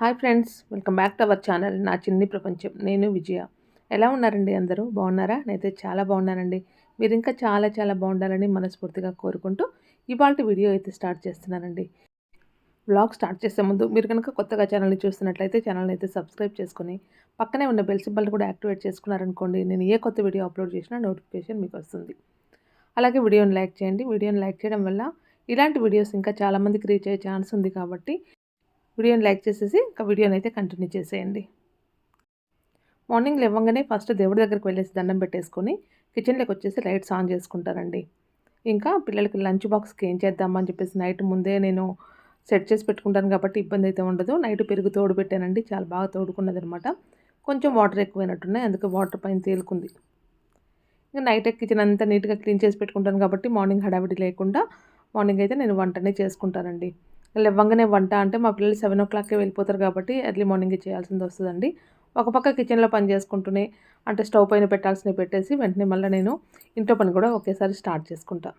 Hi friends welcome back to our channel నా చిన్ని ప్రపంచం. నేను విజయ. ఎలా ఉన్నారండి అందరూ? బాగున్నారా? నేనైతే చాలా బాగున్నానండి. మీరు ఇంకా చాలా చాలా బాగుండాలని మనస్ఫూర్తిగా కోరుకుంటూ ఇవాళ వీడియో అయితే స్టార్ట్ చేస్తున్నానండి. వ్లాగ్ స్టార్ట్ చేసే ముందు మీరు కనుక కొత్తగా ఛానల్ని చూస్తున్నట్లయితే ఛానల్ని అయితే సబ్స్క్రైబ్ చేసుకుని పక్కనే ఉన్న బెల్ సింబల్ని కూడా యాక్టివేట్ చేసుకున్నారనుకోండి నేను ఏ కొత్త వీడియో అప్లోడ్ చేసినా నోటిఫికేషన్ మీకు వస్తుంది. అలాగే వీడియోని లైక్ చేయండి. వీడియోని లైక్ చేయడం వల్ల ఇలాంటి వీడియోస్ ఇంకా చాలామందికి రీచ్ అయ్యే ఛాన్స్ ఉంది కాబట్టి వీడియోని లైక్ చేసేసి ఇంకా వీడియోని అయితే కంటిన్యూ చేసేయండి. మార్నింగ్ లేవగానే ఫస్ట్ దేవుడి దగ్గరికి వెళ్ళేసి దండం పెట్టేసుకొని కిచెన్లోకి వచ్చేసి లైట్స్ ఆన్ చేసుకుంటారండి. ఇంకా పిల్లలకి లంచ్ బాక్స్కి ఏం చేద్దామని చెప్పేసి నైట్ ముందే నేను సెట్ చేసి పెట్టుకుంటాను కాబట్టి ఇబ్బంది అయితే ఉండదు. నైట్ పెరుగు తోడు పెట్టానండి చాలా బాగా తోడుకున్నది అనమాట కొంచెం వాటర్ ఎక్కువైనట్టున్నాయి. అందుకే వాటర్ పైన తేలుకుంది. ఇంకా నైట్ కిచెన్ అంతా నీట్గా క్లీన్ చేసి పెట్టుకుంటాను కాబట్టి మార్నింగ్ హడావిడి లేకుండా మార్నింగ్ అయితే నేను వంటనే చేసుకుంటానండి. లేవంగానే వంట అంటే మా పిల్లలు సెవెన్ ఓ క్లాక్కి వెళ్ళిపోతారు కాబట్టి ఎర్లీ మార్నింగ్ చేయాల్సింది వస్తుందండి. ఒక పక్క కిచెన్లో పని చేసుకుంటూనే అంటే స్టవ్ పైన పెట్టాల్సినవి పెట్టేసి వెంటనే మళ్ళీ నేను ఇంట్లో పని కూడా ఒకేసారి స్టార్ట్ చేసుకుంటా.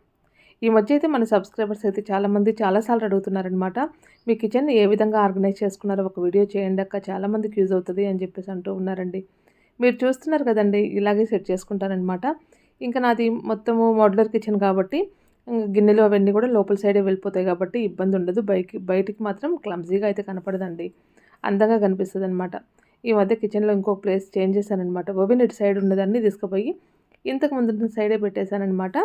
ఈ మధ్య అయితే మన సబ్స్క్రైబర్స్ అయితే చాలామంది చాలాసార్లు అడుగుతున్నారనమాట మీ కిచెన్ ఏ విధంగా ఆర్గనైజ్ చేసుకున్నారో ఒక వీడియో చేయండి అక్క చాలామందికి యూజ్ అవుతుంది అని చెప్పేసి అంటూ ఉన్నారండి. మీరు చూస్తున్నారు కదండి ఇలాగే సెట్ చేసుకుంటారనమాట ఇంకా నాది మొత్తము మోడ్యులర్ కిచెన్ కాబట్టి గిన్నెలు అవన్నీ కూడా లోపల సైడే వెళ్ళిపోతాయి కాబట్టి ఇబ్బంది ఉండదు. బయటికి బయటికి మాత్రం క్లమ్జీగా అయితే కనపడదండి. అందంగా కనిపిస్తుంది అనమాట ఈ మధ్య కిచెన్లో ఇంకో ప్లేస్ చేంజ్ చేశానమాట ఓవెన్ ఇటు సైడ్ ఉన్నదాన్ని తీసుకుపోయి ఇంతకు ముందు సైడే పెట్టేశానమాట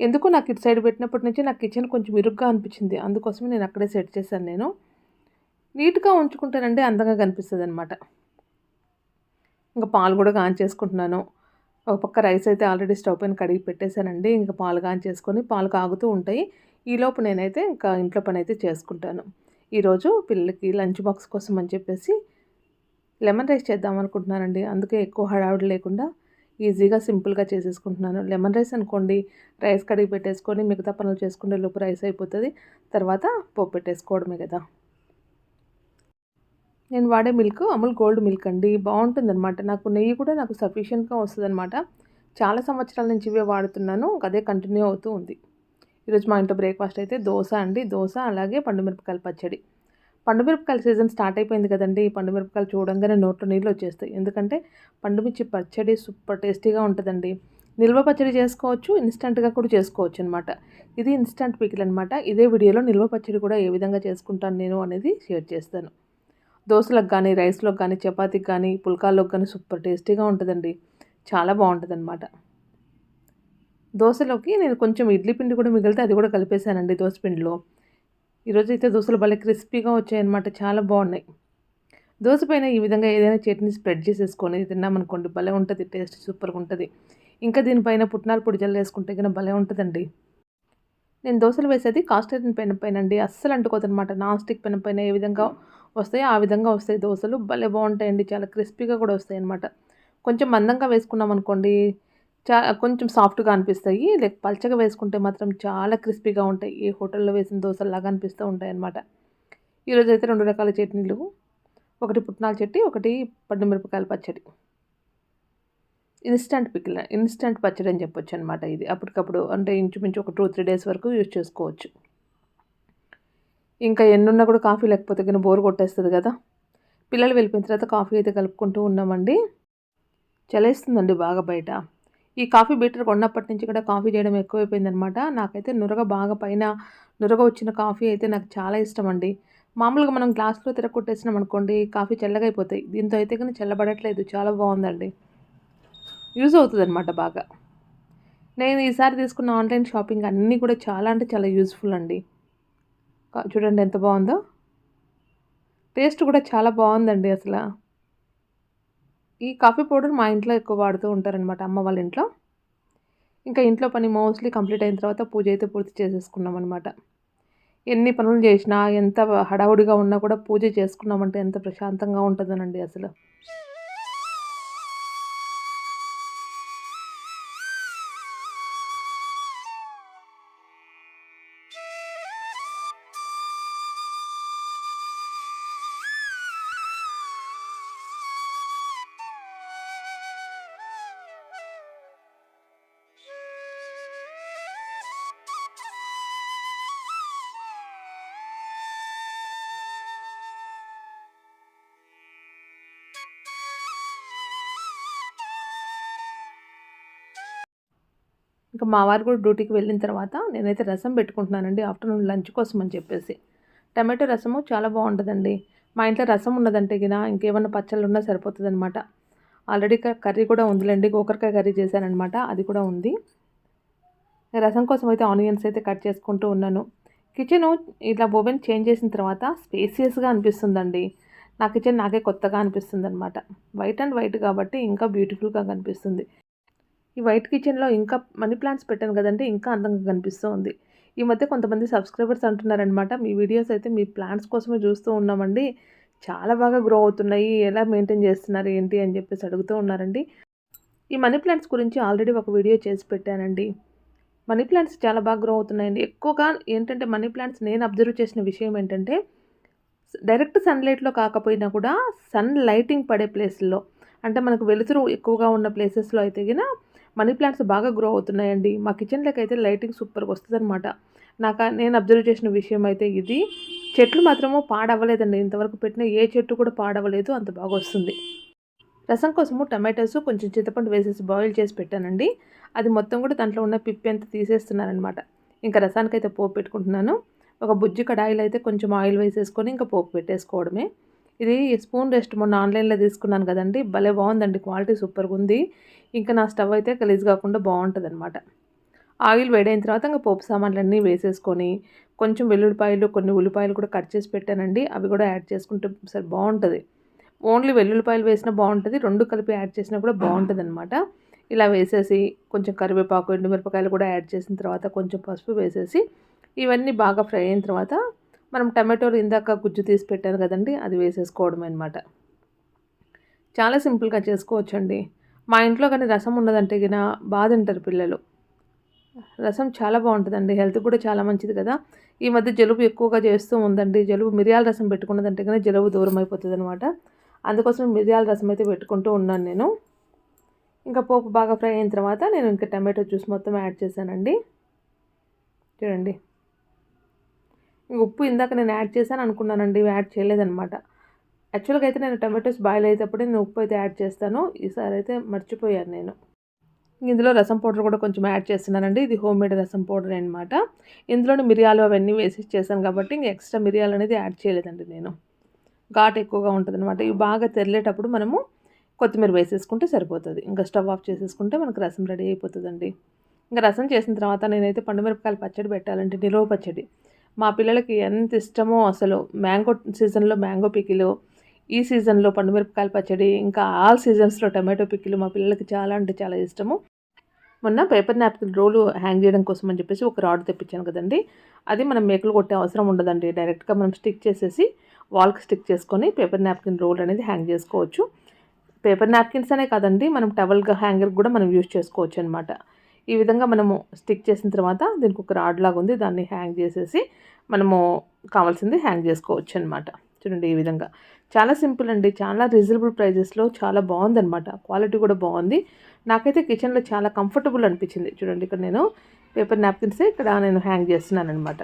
ఎందుకు నాకు ఇటు సైడ్ పెట్టినప్పటి నుంచి నాకు కిచెన్ కొంచెం ఇరుగ్గా అనిపించింది. అందుకోసమే నేను అక్కడే సెట్ చేశాను నేను. నీట్గా ఉంచుకుంటానంటే అందంగా కనిపిస్తుంది అనమాట ఇంకా పాలు కూడా ఆన్ చేసుకుంటున్నాను ఒక పక్క రైస్ అయితే ఆల్రెడీ స్టవ్ పైన కడిగి పెట్టేశానండి. ఇంకా పాలు కాన్ చేసుకొని పాలు కాగుతూ ఉంటాయి. ఈలోపు నేనైతే ఇంకా ఇంట్లో పని అయితే చేసుకుంటాను. ఈరోజు పిల్లలకి లంచ్ బాక్స్ కోసం అని చెప్పేసి లెమన్ రైస్ చేద్దాం అనుకుంటున్నానండి. అందుకే ఎక్కువ హడావుడి లేకుండా ఈజీగా సింపుల్గా చేసేసుకుంటున్నాను. లెమన్ రైస్ అనుకోండి రైస్ కడిగి పెట్టేసుకొని మిగతా పనులు చేసుకుంటే లోపు రైస్ అయిపోతుంది. తర్వాత పోపు పెట్టేసుకోవడమే కదా. నేను వాడే మిల్క్ అమూల్ గోల్డ్ మిల్క్ అండి. బాగుంటుంది అనమాట నాకు నెయ్యి కూడా నాకు సఫిషియెంట్గా వస్తుందన్నమాట. చాలా సంవత్సరాల నుంచి ఇవే వాడుతున్నాను. అదే కంటిన్యూ అవుతూ ఉంది. ఈరోజు మా ఇంట్లో బ్రేక్ఫాస్ట్ అయితే దోశ అండి. దోశ అలాగే పండుమిరపకాయల పచ్చడి. పండుమిరపకాయల సీజన్ స్టార్ట్ అయిపోయింది కదండి. ఈ పండుమిరపకాయలు చూడంగానే నోట్లో నీళ్ళు వచ్చేస్తాయి. ఎందుకంటే పండుమిర్చి పచ్చడి సూపర్ టేస్టీగా ఉంటుందండి. నిల్వ పచ్చడి చేసుకోవచ్చు ఇన్స్టెంట్గా కూడా చేసుకోవచ్చు అనమాట ఇది ఇన్స్టెంట్ పికిల్ అనమాట ఇదే వీడియోలో నిల్వ పచ్చడి కూడా ఏ విధంగా చేసుకుంటాను నేను అనేది షేర్ చేస్తాను. దోశలకు కానీ రైస్లోకి కానీ చపాతీకి కానీ పుల్కాల్లోకి కానీ సూపర్ టేస్టీగా ఉంటుందండి. చాలా బాగుంటుంది అనమాట దోశలోకి నేను కొంచెం ఇడ్లీ పిండి కూడా మిగిలితే అది కూడా కలిపేశానండి దోశ పిండిలో. ఈరోజు అయితే దోశలు భలే క్రిస్పీగా వచ్చాయన్నమాట చాలా బాగున్నాయి. దోశ పైన ఈ విధంగా ఏదైనా చట్నీ స్ప్రెడ్ చేసేసుకొని తిన్నామనుకోండి భలే ఉంటుంది టేస్ట్ సూపర్గా ఉంటుంది. ఇంకా దీనిపైన పుట్నాల పొడి జల్లు వేసుకుంటే కన్నా భలే ఉంటుందండి. నేను దోశలు వేసేది కాస్ట్ ఐరన్ పెన్ పైన అండి అస్సలు అంటుకోదనమాట నాన్ స్టిక్ పెన్ పైన ఏ విధంగా వస్తాయి. ఆ విధంగా వస్తాయి. దోశలు భలే బాగుంటాయండి. చాలా క్రిస్పీగా కూడా వస్తాయి అనమాట కొంచెం మందంగా వేసుకున్నాం అనుకోండి చా కొంచెం సాఫ్ట్గా అనిపిస్తాయి. లేక పల్చగా వేసుకుంటే మాత్రం చాలా క్రిస్పీగా ఉంటాయి. ఏ హోటల్లో వేసిన దోశలాగా అనిపిస్తూ ఉంటాయి అనమాట ఈరోజు అయితే రెండు రకాల చట్నీలు. ఒకటి పుట్నాల చట్నీ ఒకటి మిరపకాయల పచ్చడి. ఇన్స్టంట్ పికిల్ ఇన్స్టంట్ పచ్చడి అని చెప్పొచ్చు అనమాట ఇది. అప్పటికప్పుడు అంటే ఇంచుమించు ఒక టూ త్రీ డేస్ వరకు యూజ్ చేసుకోవచ్చు. ఇంకా ఎన్నున్నా కూడా కాఫీ లేకపోతే కానీ బోర్ కొట్టేస్తుంది కదా. పిల్లలు వెళ్ళిపోయిన తర్వాత కాఫీ అయితే కలుపుకుంటూ ఉన్నామండి. చలేస్తుందండి బాగా బయట. ఈ కాఫీ బీటర్ కొన్నప్పటి నుంచి కూడా కాఫీ చేయడం ఎక్కువైపోయిందనమాట నాకైతే నురగ బాగా పైన నురగ వచ్చిన కాఫీ అయితే నాకు చాలా ఇష్టం అండి మామూలుగా మనం గ్లాస్లో తిరగొట్టేసినాం అనుకోండి కాఫీ చల్లగా అయిపోతాయి దీంతో అయితే కానీ చల్లబడట్లేదు. చాలా బాగుందండి. యూజ్ అవుతుందన్నమాట బాగా. నేను ఈసారి తీసుకున్న ఆన్లైన్ షాపింగ్ అన్నీ కూడా చాలా అంటే చాలా యూజ్ఫుల్ అండి. చూడండి ఎంత బాగుందో. టేస్ట్ కూడా చాలా బాగుందండి అసలు. ఈ కాఫీ పౌడర్ మా ఇంట్లో ఎక్కువ వాడుతూ ఉంటారనమాట అమ్మ వాళ్ళ ఇంట్లో. ఇంకా ఇంట్లో పని మోస్ట్లీ కంప్లీట్ అయిన తర్వాత పూజ అయితే పూర్తి చేసేసుకున్నాం అనమాట ఎన్ని పనులు చేసినా ఎంత హడావుడిగా ఉన్నా కూడా పూజ చేసుకున్నామంటే ఎంత ప్రశాంతంగా ఉంటుందనండి అసలు. ఇంకా మా వారు కూడా డ్యూటీకి వెళ్ళిన తర్వాత నేనైతే రసం పెట్టుకుంటున్నానండి ఆఫ్టర్నూన్ లంచ్ కోసం అని చెప్పేసి. టమాటో రసము చాలా బాగుంటుందండి. మా ఇంట్లో రసం ఉన్నదంటే గిన ఇంకేమన్నా పచ్చళ్ళు ఉన్నా సరిపోతుంది అనమాట ఆల్రెడీ కర్రీ కూడా ఉందిలేండి గోకరకాయ కర్రీ చేశానమాట అది కూడా ఉంది. రసం కోసం అయితే ఆనియన్స్ అయితే కట్ చేసుకుంటూ ఉన్నాను. కిచెన్ ఇట్లా ఓవెన్ చేంజ్ చేసిన తర్వాత స్పేసియస్గా అనిపిస్తుందండి. నా కిచెన్ నాకే కొత్తగా అనిపిస్తుంది అనమాట వైట్ అండ్ వైట్ కాబట్టి ఇంకా బ్యూటిఫుల్గా కనిపిస్తుంది. ఈ వైట్ కిచెన్లో ఇంకా మనీ ప్లాంట్స్ పెట్టాను కదండి ఇంకా అందంగా కనిపిస్తూ ఉంది ఈ మధ్య కొంతమంది సబ్స్క్రైబర్స్ అంటున్నారనమాట మీ వీడియోస్ అయితే మీ ప్లాంట్స్ కోసమే చూస్తూ ఉన్నామండి. చాలా బాగా గ్రో అవుతున్నాయి. ఎలా మెయింటైన్ చేస్తున్నారు? ఏంటి? అని చెప్పేసి అడుగుతూ ఉన్నారండి. ఈ మనీ ప్లాంట్స్ గురించి ఆల్రెడీ ఒక వీడియో చేసి పెట్టానండి. మనీ ప్లాంట్స్ చాలా బాగా గ్రో అవుతున్నాయండి. ఎక్కువగా ఏంటంటే మనీ ప్లాంట్స్ నేను అబ్జర్వ్ చేసిన విషయం ఏంటంటే డైరెక్ట్ సన్లైట్లో కాకపోయినా కూడా సన్ లైటింగ్ పడే ప్లేస్లో అంటే మనకు వెలుతురు ఎక్కువగా ఉన్న ప్లేసెస్లో అయితే గిన మనీ ప్లాంట్స్ బాగా గ్రో అవుతున్నాయండి. మా కిచెన్లోకి అయితే లైటింగ్ సూపర్గా వస్తుంది అనమాట నాకు నేను అబ్జర్వ్ చేసిన విషయం అయితే ఇది. చెట్లు మాత్రము పాడవ్వలేదండి. ఇంతవరకు పెట్టిన ఏ చెట్టు కూడా పాడవ్వలేదు. అంత బాగా వస్తుంది. రసం కోసము టమాటోస్ కొంచెం చింతపండు వేసేసి బాయిల్ చేసి పెట్టానండి. అది మొత్తం కూడా దాంట్లో ఉన్న పిప్పి అంతా తీసేస్తున్నారనమాట ఇంకా రసానికైతే పోపు పెట్టుకుంటున్నాను. ఒక బుజ్జి కడాయిలో అయితే కొంచెం ఆయిల్ వేసేసుకొని ఇంకా పోపు పెట్టేసుకోవడమే. ఇది స్పూన్ రెస్ట్ మొన్న ఆన్లైన్లో తీసుకున్నాను కదండి. భలే బాగుందండి క్వాలిటీ సూపర్గా ఉంది. ఇంకా నా స్టవ్ అయితే గలీజ్ కాకుండా బాగుంటుంది అనమాట ఆయిల్ వేడైన తర్వాత ఇంకా పోపు సామాన్లన్నీ వేసేసుకొని కొంచెం వెల్లుల్లిపాయలు కొన్ని ఉల్లిపాయలు కూడా కట్ చేసి పెట్టానండి. అవి కూడా యాడ్ చేసుకుంటే సరే బాగుంటుంది. ఓన్లీ వెల్లుల్లిపాయలు వేసినా బాగుంటుంది. రెండు కలిపి యాడ్ చేసినా కూడా బాగుంటుంది అనమాట ఇలా వేసేసి కొంచెం కరివేపాకు ఎండుమిరపకాయలు కూడా యాడ్ చేసిన తర్వాత కొంచెం పసుపు వేసేసి ఇవన్నీ బాగా ఫ్రై అయిన తర్వాత మనం టమాటోలు ఇందాక గుజ్జు తీసి పెట్టాను కదండి అది వేసేసుకోవడం అనమాట చాలా సింపుల్గా చేసుకోవచ్చండి. మా ఇంట్లో కానీ రసం ఉన్నదంటే గిన బాధ తింటారు పిల్లలు. రసం చాలా బాగుంటుందండి. హెల్త్ కూడా చాలా మంచిది కదా. ఈ మధ్య జలుబు ఎక్కువగా చేస్తూ ఉందండి. జలుబు మిరియాల రసం పెట్టుకున్నదంటే కానీ జలుబు దూరం అయిపోతుంది అనమాట అందుకోసం మిరియాల రసం అయితే పెట్టుకుంటూ ఉన్నాను నేను. ఇంకా పోపు బాగా ఫ్రై అయిన తర్వాత నేను ఇంకా టమాటో జ్యూస్ మొత్తం యాడ్ చేశానండి. చూడండి. ఉప్పు ఇందాక నేను యాడ్ చేశాను అనుకున్నానండి. యాడ్ చేయలేదనమాట యాక్చువల్గా అయితే నేను టమాటోస్ బాయిల్ అయ్యేటప్పుడు నేను ఉప్పు అయితే యాడ్ చేస్తాను. ఈసారి అయితే మర్చిపోయాను నేను. ఇందులో రసం పౌడర్ కూడా కొంచెం యాడ్ చేస్తున్నానండి. ఇది హోమ్ మేడ్ రసం పౌడర్ అనమాట ఇందులోని మిరియాలు అవన్నీ వేసి చేశాను కాబట్టి ఇంక ఎక్స్ట్రా మిరియాలు అనేది యాడ్ చేయలేదండి నేను. ఘాట్ ఎక్కువగా ఉంటుంది అనమాట ఇవి బాగా తెరలేటప్పుడు మనము కొత్తిమీర వేసేసుకుంటే సరిపోతుంది. ఇంకా స్టవ్ ఆఫ్ చేసేసుకుంటే మనకు రసం రెడీ అయిపోతుందండి. ఇంకా రసం చేసిన తర్వాత నేనైతే పండుమిరపకాయలు పచ్చడి పెట్టాలంటే నిలువ పచ్చడి. మా పిల్లలకి ఎంత ఇష్టమో అసలు. మ్యాంగో సీజన్లో మ్యాంగో పికిలు ఈ సీజన్లో పండుమిరపకాయల పచ్చడి ఇంకా ఆల్ సీజన్స్లో టమాటో పిక్కిలు మా పిల్లలకి చాలా అంటే చాలా ఇష్టము. మొన్న పేపర్ నాప్కిన్ రోలు హ్యాంగ్ చేయడం కోసం అని చెప్పేసి ఒక రాడ్ తెప్పించాను కదండి. అది మనం మేకలు కొట్టే అవసరం ఉండదండి. డైరెక్ట్గా మనం స్టిక్ చేసేసి వాల్కి స్టిక్ చేసుకొని పేపర్ నాప్కిన్ రోల్ అనేది హ్యాంగ్ చేసుకోవచ్చు. పేపర్ నాప్కిన్స్ అనే కాదండి మనం టవల్గా హ్యాంగర్ కూడా మనం యూజ్ చేసుకోవచ్చు అనమాట ఈ విధంగా మనము స్టిక్ చేసిన తర్వాత దీనికి ఒక రాడ్ లాగా ఉంది దాన్ని హ్యాంగ్ చేసేసి మనము కావాల్సింది హ్యాంగ్ చేసుకోవచ్చు అనమాట చూడండి ఈ విధంగా. చాలా సింపుల్ అండి. చాలా రీజనబుల్ ప్రైజెస్లో చాలా బాగుందనమాట క్వాలిటీ కూడా బాగుంది. నాకైతే కిచెన్లో చాలా కంఫర్టబుల్ అనిపించింది. చూడండి ఇక్కడ నేను పేపర్ నాప్కిన్సే ఇక్కడ నేను హ్యాంగ్ చేస్తున్నాను అనమాట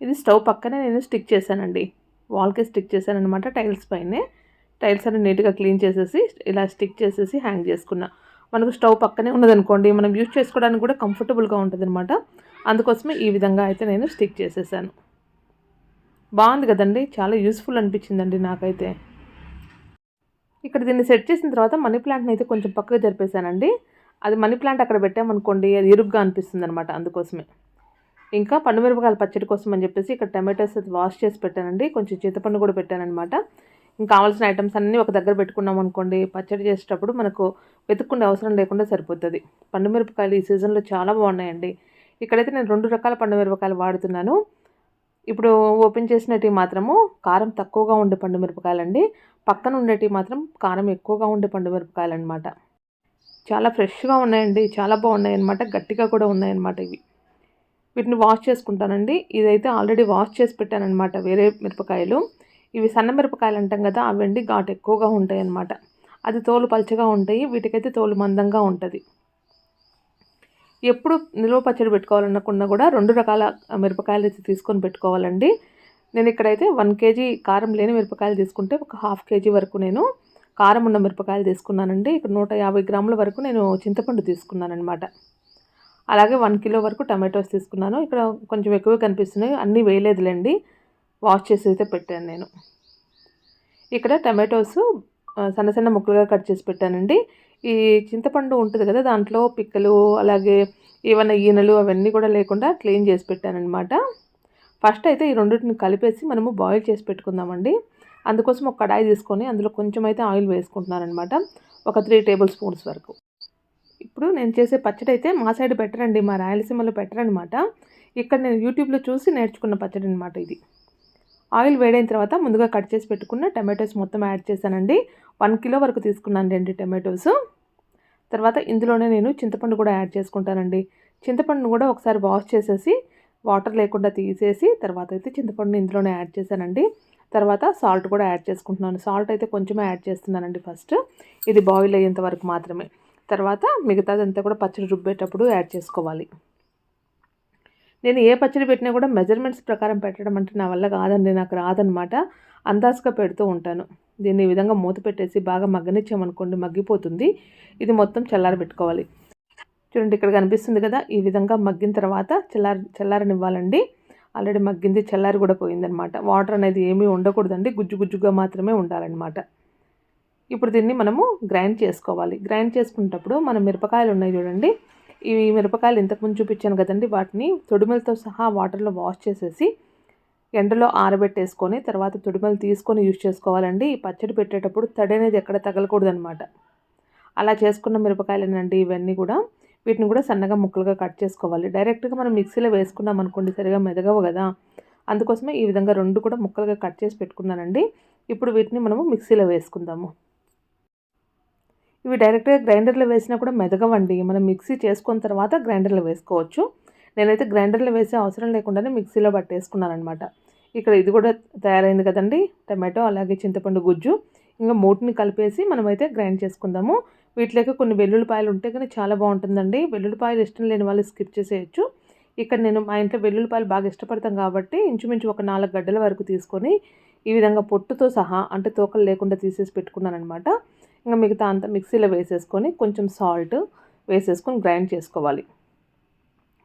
ఇది స్టవ్ పక్కనే నేను స్టిక్ చేశానండి. వాల్కే స్టిక్ చేశాను అనమాట టైల్స్ పైనే. టైల్స్ అన్ని నీట్గా క్లీన్ చేసేసి ఇలా స్టిక్ చేసేసి హ్యాంగ్ చేసుకున్నా. మనకు స్టవ్ పక్కనే ఉన్నదనుకోండి మనం యూజ్ చేసుకోవడానికి కూడా కంఫర్టబుల్గా ఉంటుంది అనమాట అందుకోసమే ఈ విధంగా అయితే నేను స్టిక్ చేసేసాను. బాగుంది కదండి. చాలా యూస్ఫుల్ అనిపించిందండి నాకైతే. ఇక్కడ దీన్ని సెట్ చేసిన తర్వాత మనీ ప్లాంట్ని అయితే కొంచెం పక్కగా జరిపేశానండి. అది మనీ ప్లాంట్ అక్కడ పెట్టామనుకోండి అది ఇరుగ్గా అనిపిస్తుంది అనమాట అందుకోసమే. ఇంకా పండుమిరపకాయల పచ్చడి కోసం అని చెప్పేసి ఇక్కడ టమాటోస్ వాష్ చేసి పెట్టానండి. కొంచెం చింతపండు కూడా పెట్టానమాట ఇంకా కావాల్సిన ఐటమ్స్ అన్నీ ఒక దగ్గర పెట్టుకున్నాం అనుకోండి పచ్చడి చేసేటప్పుడు మనకు వెతుక్కుండే అవసరం లేకుండా సరిపోతుంది. పండు మిరపకాయలు ఈ సీజన్లో చాలా బాగున్నాయండి. ఇక్కడైతే నేను రెండు రకాల పండు మిరపకాయలు వాడుతున్నాను. ఇప్పుడు ఓపెన్ చేసినవి మాత్రము కారం తక్కువగా ఉండే పండు మిరపకాయలండి. పక్కన ఉండేటివి మాత్రం కారం ఎక్కువగా ఉండే పండు మిరపకాయలు అనమాట చాలా ఫ్రెష్గా ఉన్నాయండి. చాలా బాగున్నాయి అనమాట గట్టిగా కూడా ఉన్నాయన్నమాట ఇవి. వీటిని వాష్ చేసుకుంటానండి. ఇదైతే ఆల్రెడీ వాష్ చేసి పెట్టానమాట వేరే మిరపకాయలు. ఇవి సన్న మిరపకాయలు అంటాం కదా అవండి ఘాటు ఎక్కువగా ఉంటాయి అన్నమాట అది తోలు పలచగా ఉంటాయి. వీటికైతే తోలు మందంగా ఉంటుంది. ఎప్పుడు నిల్వ పచ్చడి పెట్టుకోవాలనుకున్నా కూడా రెండు రకాల మిరపకాయలు అయితే తీసుకొని పెట్టుకోవాలండి. నేను ఇక్కడైతే వన్ కేజీ కారం లేని మిరపకాయలు తీసుకుంటే ఒక హాఫ్ కేజీ వరకు నేను కారం ఉన్న మిరపకాయలు తీసుకున్నానండి. ఇక్కడ నూట యాభై గ్రాముల వరకు నేను చింతపండు తీసుకున్నాను అలాగే వన్ కిలో వరకు టమాటోస్ తీసుకున్నాను. ఇక్కడ కొంచెం ఎక్కువ కనిపిస్తున్నాయి. అన్నీ వేయలేదులేండి. వాష్ చేసి అయితే పెట్టాను నేను. ఇక్కడ టమాటోస్ సన్న సన్న ముక్కలుగా కట్ చేసి పెట్టానండి. ఈ చింతపండు ఉంటుంది కదా దాంట్లో పిక్కలు అలాగే ఏమైనా ఈనెలు అవన్నీ కూడా లేకుండా క్లీన్ చేసి పెట్టానమాట ఫస్ట్ అయితే ఈ రెండింటిని కలిపేసి మనము బాయిల్ చేసి పెట్టుకుందామండి. అందుకోసం ఒక కడాయి తీసుకొని అందులో కొంచెం అయితే ఆయిల్ వేసుకుంటున్నాను అనమాట ఒక త్రీ టేబుల్ స్పూన్స్ వరకు. ఇప్పుడు నేను చేసే పచ్చడి అయితే మా సైడ్ పెట్టరండి మా రాయలసీమలో పెట్టరనమాట ఇక్కడ నేను యూట్యూబ్లో చూసి నేర్చుకున్న పచ్చడి అనమాట ఇది. ఆయిల్ వేడైన తర్వాత ముందుగా కట్ చేసి పెట్టుకున్న టమాటోస్ మొత్తం యాడ్ చేశానండి. వన్ కిలో వరకు తీసుకున్నాను రెండు టమాటోస్. తర్వాత ఇందులోనే నేను చింతపండు కూడా యాడ్ చేసుకుంటానండి. చింతపండును కూడా ఒకసారి వాష్ చేసేసి వాటర్ లేకుండా తీసేసి తర్వాత అయితే చింతపండుని ఇందులోనే యాడ్ చేశానండి. తర్వాత సాల్ట్ కూడా యాడ్ చేసుకుంటున్నాను. సాల్ట్ అయితే కొంచెమే యాడ్ చేస్తున్నానండి ఫస్ట్. ఇది బాయిల్ అయ్యేంత వరకు మాత్రమే. తర్వాత మిగతాదంతా కూడా పచ్చడి రుబ్బేటప్పుడు యాడ్ చేసుకోవాలి. నేను ఏ పచ్చడి పెట్టినా కూడా మెజర్మెంట్స్ ప్రకారం పెట్టడం అంటే నా వల్ల కాదండి నాకు రాదనమాట అందాజుగా పెడుతూ ఉంటాను. దీన్ని ఈ విధంగా మూత పెట్టేసి బాగా మగ్గనిచ్చామనుకోండి మగ్గిపోతుంది. ఇది మొత్తం చల్లారబెట్టుకోవాలి చూడండి ఇక్కడ కనిపిస్తుంది కదా ఈ విధంగా మగ్గిన తర్వాత చల్లారి చల్లారనివ్వాలండి. ఆల్రెడీ మగ్గింది చల్లారి కూడా పోయిందనమాట వాటర్ అనేది ఏమీ ఉండకూడదండి గుజ్జు గుజ్జుగా మాత్రమే ఉండాలన్నమాట. ఇప్పుడు దీన్ని మనము గ్రైండ్ చేసుకోవాలి. గ్రైండ్ చేసుకునేటప్పుడు మన మిరపకాయలు ఉన్నాయి చూడండి ఈ మిరపకాయలు ఇంతకుముందు చూపించాను కదండి వాటిని తొడిమలతో సహా వాటర్లో వాష్ చేసేసి ఎండలో ఆరబెట్టేసుకొని తర్వాత తొడిమలు తీసుకొని యూజ్ చేసుకోవాలండి. ఈ పచ్చడి పెట్టేటప్పుడు తడి అనేది ఎక్కడ తగలకూడదు అనమాట అలా చేసుకున్న మిరపకాయలేనండి ఇవన్నీ కూడా. వీటిని కూడా సన్నగా ముక్కలుగా కట్ చేసుకోవాలి. డైరెక్ట్గా మనం మిక్సీలో వేసుకున్నాం అనుకోండి సరిగా మెదగవు కదా. అందుకోసమే ఈ విధంగా రెండు కూడా ముక్కలుగా కట్ చేసి పెట్టుకున్నానండి. ఇప్పుడు వీటిని మనము మిక్సీలో వేసుకుందాము. ఇవి డైరెక్ట్గా గ్రైండర్లో వేసినా కూడా మెదగవండి. మనం మిక్సీ చేసుకున్న తర్వాత గ్రైండర్లో వేసుకోవచ్చు. నేనైతే గ్రైండర్లో వేసే అవసరం లేకుండానే మిక్సీలో పట్టేసుకున్నాను అనమాట ఇక్కడ ఇది కూడా తయారైంది కదండి టమాటో అలాగే చింతపండు గుజ్జు. ఇంకా మూటిని కలిపేసి మనమైతే గ్రైండ్ చేసుకుందాము. వీటిలోకి కొన్ని వెల్లుల్లిపాయలు ఉంటే కానీ చాలా బాగుంటుందండి. వెల్లుల్లిపాయలు ఇష్టం లేని వాళ్ళు స్కిప్ చేసేయచ్చు. ఇక్కడ నేను మా ఇంట్లో వెల్లుల్లిపాయలు బాగా ఇష్టపడతాం కాబట్టి ఇంచుమించు ఒక నాలుగు గడ్డల వరకు తీసుకొని ఈ విధంగా పొట్టుతో సహా అంటే తోకలు లేకుండా తీసేసి పెట్టుకున్నాను అనమాట ఇంకా మిగతా అంతా మిక్సీలో వేసేసుకొని కొంచెం సాల్ట్ వేసేసుకొని గ్రైండ్ చేసుకోవాలి.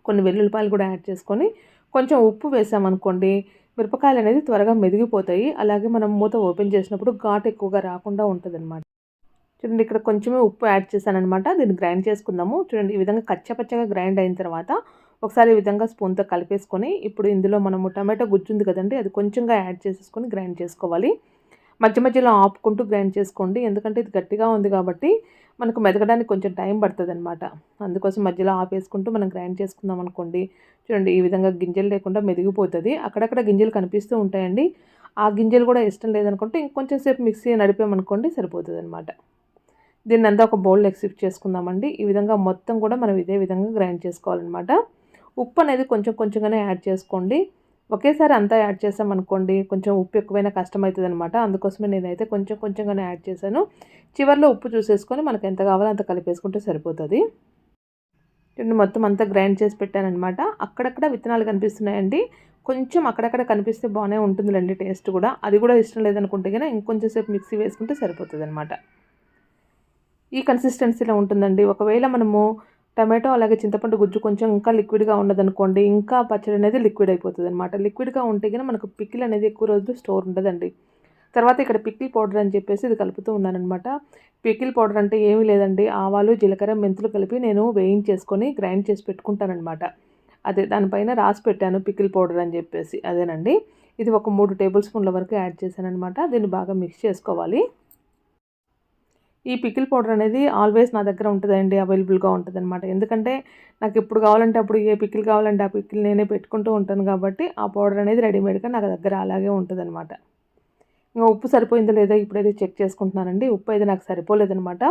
కొన్ని వెల్లుల్లిపాయలు కూడా యాడ్ చేసుకొని కొంచెం ఉప్పు వేసామనుకోండి మిరపకాయలు అనేది త్వరగా మెదిగిపోతాయి. అలాగే మనం మూత ఓపెన్ చేసినప్పుడు ఘాట్ ఎక్కువగా రాకుండా ఉంటుంది అనమాట చూడండి ఇక్కడ కొంచెమే ఉప్పు యాడ్ చేశానమాట దీన్ని గ్రైండ్ చేసుకుందాము. చూడండి ఈ విధంగా కచ్చపచ్చగా గ్రైండ్ అయిన తర్వాత ఒకసారి ఈ విధంగా స్పూన్తో కలిపేసుకొని ఇప్పుడు ఇందులో మనము టమాటో గుజ్జుంది కదండి అది కొంచెంగా యాడ్ చేసేసుకొని గ్రైండ్ చేసుకోవాలి. మధ్య మధ్యలో ఆపుకుంటూ గ్రైండ్ చేసుకోండి. ఎందుకంటే ఇది గట్టిగా ఉంది కాబట్టి మనకు మెదగడానికి కొంచెం టైం పడుతుంది అనమాట అందుకోసం మధ్యలో ఆపేసుకుంటూ మనం గ్రైండ్ చేసుకుందాం అనుకోండి. చూడండి ఈ విధంగా గింజలు లేకుండా మెదిగిపోతుంది. అక్కడక్కడ గింజలు కనిపిస్తూ ఉంటాయండి. ఆ గింజలు కూడా ఇష్టం లేదనుకుంటే ఇంకొంచెం సేపు మిక్సీ నడిపామనుకోండి సరిపోతుంది అనమాట దీన్ని అంతా ఒక బౌల్లోకి ఎక్సిప్ట్ చేసుకుందామండి. ఈ విధంగా మొత్తం కూడా మనం ఇదే విధంగా గ్రైండ్ చేసుకోవాలన్నమాట. ఉప్పు అనేది కొంచెం కొంచెంగానే యాడ్ చేసుకోండి. ఒకేసారి అంతా యాడ్ చేసామనుకోండి కొంచెం ఉప్పు ఎక్కువైనా కష్టమవుతుంది అనమాట అందుకోసమే నేనైతే కొంచెం కొంచెంగానే యాడ్ చేశాను. చివరిలో ఉప్పు చూసేసుకొని మనకు ఎంత కావాలో అంత కలిపేసుకుంటే సరిపోతుంది. చూడండి మొత్తం అంతా గ్రైండ్ చేసి పెట్టానమాట అక్కడక్కడ విత్తనాలు కనిపిస్తున్నాయండి. కొంచెం అక్కడక్కడ కనిపిస్తే బాగానే ఉంటుందిలేండి టేస్ట్ కూడా. అది కూడా ఇష్టం లేదనుకుంటే కనుక ఇంకొంచెం సేపు మిక్సీ వేసుకుంటే సరిపోతుంది అనమాట ఈ కన్సిస్టెన్సీలో ఉంటుందండి. ఒకవేళ మనము టమాటో అలాగే చింతపండు గుజ్జు కొంచెం ఇంకా లిక్విడ్గా ఉండదనుకోండి ఇంకా పచ్చడి అనేది లిక్విడ్ అయిపోతుంది అనమాట లిక్విడ్గా ఉంటే కానీ మనకు పిక్కిల్ అనేది ఎక్కువ రోజులు స్టోర్ ఉండదండి. తర్వాత ఇక్కడ పిక్కిల్ పౌడర్ అని చెప్పేసి ఇది కలుపుతూ ఉన్నానమాట పికిల్ పౌడర్ అంటే ఏమీ లేదండి. ఆవాలు జీలకర్ర మెంతులు కలిపి నేను వేయించేసుకొని గ్రైండ్ చేసి పెట్టుకుంటానమాట అదే దానిపైన రాసి పెట్టాను పికిల్ పౌడర్ అని చెప్పేసి. అదేనండి. ఇది ఒక మూడు టేబుల్ స్పూన్ల వరకు యాడ్ చేశానమాట దీన్ని బాగా మిక్స్ చేసుకోవాలి. ఈ పికిల్ పౌడర్ అనేది ఆల్వేస్ నా దగ్గర ఉంటుందండి అవైలబుల్గా ఉంటుంది అనమాట ఎందుకంటే నాకు ఎప్పుడు కావాలంటే అప్పుడు ఏ పికిల్ కావాలంటే ఆ పికిల్ నేనే పెట్టుకుంటూ ఉంటాను కాబట్టి ఆ పౌడర్ అనేది రెడీమేడ్గా నాకు దగ్గర అలాగే ఉంటుంది అనమాట ఇంకా ఉప్పు సరిపోయిందో లేదో ఇప్పుడైతే చెక్ చేసుకుంటున్నానండి. ఉప్పు అయితే నాకు సరిపోలేదనమాట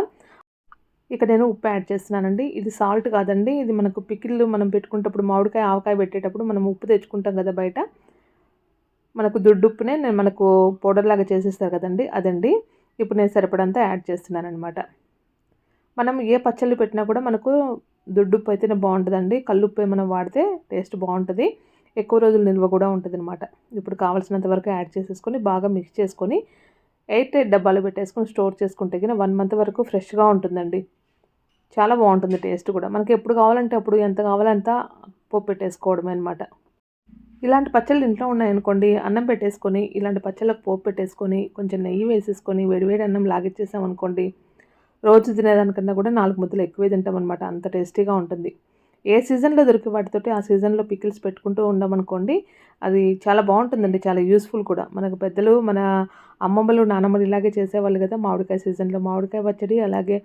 ఇక నేను ఉప్పు యాడ్ చేస్తున్నానండి. ఇది సాల్ట్ కాదండి. ఇది మనకు పికిల్ మనం పెట్టుకునేటప్పుడు మామిడికాయ ఆవకాయ పెట్టేటప్పుడు మనం ఉప్పు తెచ్చుకుంటాం కదా బయట. మనకు దుడ్డుప్పునే నేను మనకు పౌడర్ లాగా చేసేస్తారు కదండి అదండి. ఇప్పుడు నేను సరిపడంతా యాడ్ చేస్తున్నాను అనమాట మనం ఏ పచ్చళ్ళు పెట్టినా కూడా మనకు దుడ్డుప్పు అయితేనే బాగుంటుందండి. కల్లుప్పు ఏమైనా వాడితే టేస్ట్ బాగుంటుంది. ఎక్కువ రోజులు నిల్వ కూడా ఉంటుంది అనమాట ఇప్పుడు కావాల్సినంత వరకు యాడ్ చేసేసుకొని బాగా మిక్స్ చేసుకొని ఎయిట్ ఎయిట్ డబ్బాలు పెట్టేసుకొని స్టోర్ చేసుకుంటే కానీ వన్ మంత్ వరకు ఫ్రెష్గా ఉంటుందండి. చాలా బాగుంటుంది టేస్ట్ కూడా. మనకి ఎప్పుడు కావాలంటే అప్పుడు ఎంత కావాలంత పప్పు పెట్టేసుకోవడమే అనమాట ఇలాంటి పచ్చళ్ళు ఇంట్లో ఉన్నాయనుకోండి అన్నం పెట్టేసుకొని ఇలాంటి పచ్చళ్ళకు పోపు పెట్టేసుకొని కొంచెం నెయ్యి వేసేసుకొని వేడివేడి అన్నం లాగిచ్చేసామనుకోండి రోజు తినేదానికన్నా కూడా నాలుగు ముద్దలు ఎక్కువే తింటాం అనమాట అంత టేస్టీగా ఉంటుంది. ఏ సీజన్లో దొరికే వాటితోటి ఆ సీజన్లో పికిల్స్ పెట్టుకుంటూ ఉండమనుకోండి అది చాలా బాగుంటుందండి చాలా యూస్ఫుల్ కూడా. మనకు పెద్దలు మన అమ్మమ్మలు నానమ్మలు ఇలాగే చేసేవాళ్ళు కదా మామిడికాయ సీజన్లో మామిడికాయ పచ్చడి అలాగే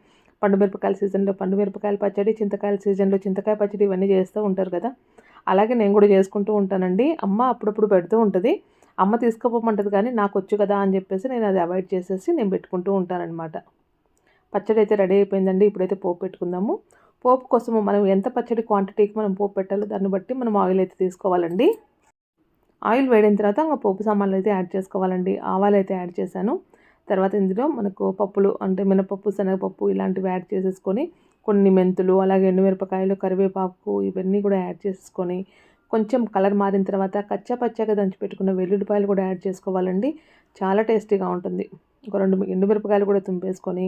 పండు మిరపకాయల సీజన్లో పండుమిరపకాయల పచ్చడి చింతకాయల సీజన్లో చింతకాయ పచ్చడి ఇవన్నీ చేస్తూ ఉంటారు కదా. అలాగే నేను కూడా చేసుకుంటూ ఉంటానండి. అమ్మ అప్పుడప్పుడు పెడుతూ ఉంటుంది. అమ్మ తీసుకుపోమంటుంది కానీ నాకు వచ్చు కదా అని చెప్పేసి నేను అది అవాయిడ్ చేసేసి నేను పెట్టుకుంటూ ఉంటానన్నమాట. పచ్చడి అయితే రెడీ అయిపోయిందండి. ఇప్పుడైతే పోపు పెట్టుకుందాము. పోపు కోసము మనం ఎంత పచ్చడి క్వాంటిటీకి మనం పోపు పెట్టాలో దాన్ని బట్టి మనం ఆయిల్ అయితే తీసుకోవాలండి. ఆయిల్ వేడిన తర్వాత ఇంకా పోపు సామాన్లు అయితే యాడ్ చేసుకోవాలండి. ఆవాలు అయితే యాడ్ చేశాను. తర్వాత ఇందులో మనకు పప్పులు అంటే మినపప్పు శనగపప్పు ఇలాంటివి యాడ్ చేసేసుకొని కొన్ని మెంతులు అలాగే ఎండుమిరపకాయలు కరివేపాకు ఇవన్నీ కూడా యాడ్ చేసుకొని కొంచెం కలర్ మారిన తర్వాత కచ్చా దంచిపెట్టుకున్న దంచి పెట్టుకున్న వెల్లుల్లిపాయలు కూడా యాడ్ చేసుకోవాలండి. చాలా టేస్టీగా ఉంటుంది. ఒక రెండు ఎండుమిరపకాయలు కూడా తుంపేసుకొని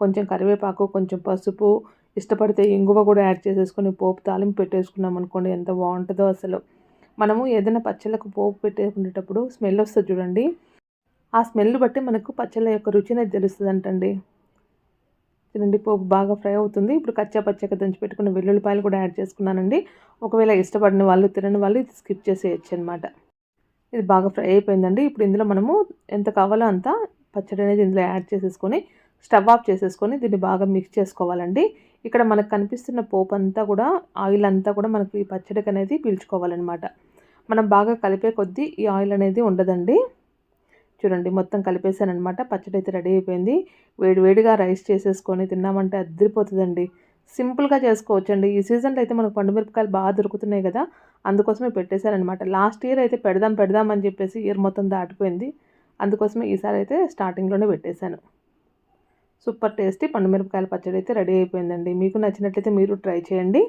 కొంచెం కరివేపాకు కొంచెం పసుపు ఇష్టపడితే ఇంగువ కూడా యాడ్ చేసేసుకొని పోపు తాలింపు పెట్టేసుకున్నాం అనుకోండి ఎంత బాగుంటుందో అసలు. మనము ఏదైనా పచ్చళ్ళకు పోపు పెట్టేసుకునేటప్పుడు స్మెల్ వస్తుంది చూడండి. ఆ స్మెల్ బట్టి మనకు పచ్చళ్ళ యొక్క రుచి అనేది తెలుస్తుంది అంటండి తినండి పోపు బాగా ఫ్రై అవుతుంది. ఇప్పుడు కచ్చా పచ్చగా దంచి పెట్టుకున్న వెల్లుల్లిపాయలు కూడా యాడ్ చేసుకున్నానండి. ఒకవేళ ఇష్టపడిన వాళ్ళు తినని వాళ్ళు ఇది స్కిప్ చేసేయచ్చు అనమాట ఇది బాగా ఫ్రై అయిపోయిందండి. ఇప్పుడు ఇందులో మనము ఎంత కావాలో అంత పచ్చడి అనేది ఇందులో యాడ్ చేసేసుకొని స్టవ్ ఆఫ్ చేసేసుకొని దీన్ని బాగా మిక్స్ చేసుకోవాలండి. ఇక్కడ మనకు కనిపిస్తున్న పోపు అంతా కూడా ఆయిల్ అంతా కూడా మనకి ఈ పచ్చడికి అనేది పీల్చుకోవాలన్నమాట. మనం బాగా కలిపే కొద్దీ ఈ ఆయిల్ అనేది ఉండదండి. చూడండి మొత్తం కలిపేసానమాట పచ్చడి అయితే రెడీ అయిపోయింది. వేడి వేడిగా రైస్ చేసేసుకొని తిన్నామంటే అద్దరిపోతుందండి సింపుల్గా చేసుకోవచ్చండి. ఈ సీజన్లో అయితే మనకు పండు మిరపకాయలు బాగా దొరుకుతున్నాయి కదా అందుకోసమే పెట్టేశారనమాట లాస్ట్ ఇయర్ అయితే పెడదాం పెడదాం అని చెప్పేసి ఇయర్ మొత్తం దాటిపోయింది. అందుకోసమే ఈసారి అయితే స్టార్టింగ్లోనే పెట్టేశాను. సూపర్ టేస్టీ పండు మిరపకాయల పచ్చడి అయితే రెడీ అయిపోయిందండి. మీకు నచ్చినట్లయితే మీరు ట్రై చేయండి.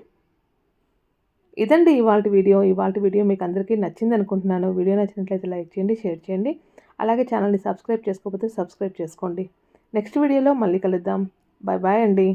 ఇదండి ఇవాళ వీడియో. ఇవాళ వీడియో మీకు అందరికీ నచ్చింది అనుకుంటున్నాను వీడియో నచ్చినట్లయితే లైక్ చేయండి షేర్ చేయండి. అలాగే ఛానల్ని సబ్స్క్రైబ్ చేసుకోకపోతే సబ్స్క్రైబ్ చేసుకోండి. నెక్స్ట్ వీడియోలో మళ్ళీ కలుద్దాం. బాయ్ బాయ్ అండి.